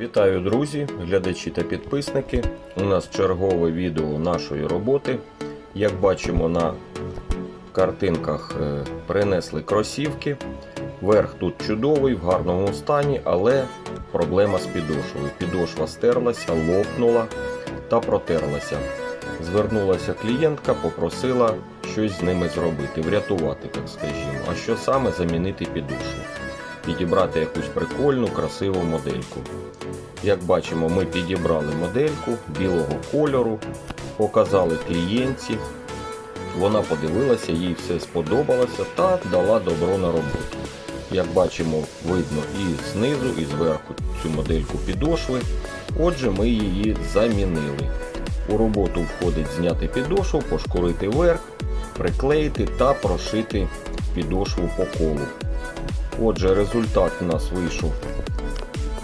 Вітаю, друзі, глядачі та підписники. У нас чергове відео нашої роботи. Як бачимо на картинках, е, принесли кросівки. Верх тут чудовий, в гарному стані, але проблема з підошвою. Підошва стерлася, лопнула та протерлася. Звернулася клієнтка, попросила щось з ними зробити, врятувати, так скажімо. А що саме замінити підошву? Підібрати якусь прикольну, красиву модельку. Як бачимо, ми підібрали модельку білого кольору, показали клієнтці. Вона подивилася, їй все сподобалося та дала добро на роботу. Як бачимо, видно і знизу, і зверху цю модельку підошви. Отже, ми її замінили. У роботу входить зняти підошву, пошкурити верх, приклеїти та прошити підошву по колу. Отже, результат у нас вийшов,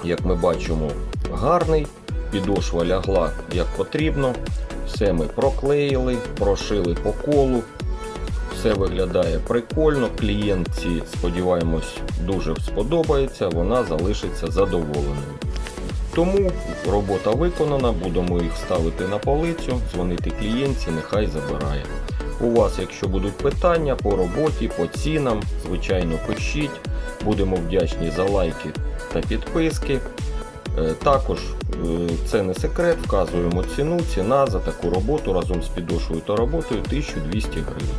як ми бачимо, гарний. Підошва лягла як потрібно. Все ми проклеїли, прошили по колу. Все виглядає прикольно. Клієнтці, сподіваємось, дуже сподобається, вона залишиться задоволеною. Тому робота виконана, будемо їх ставити на полицю, дзвонити клієнтці, нехай забирає. У вас, якщо будуть питання по роботі, по цінам, звичайно, пишіть. Будемо вдячні за лайки та підписки. Е, Також е, це не секрет, вказуємо ціну. Ціна за таку роботу разом з підошвою та роботою 1200 гривень.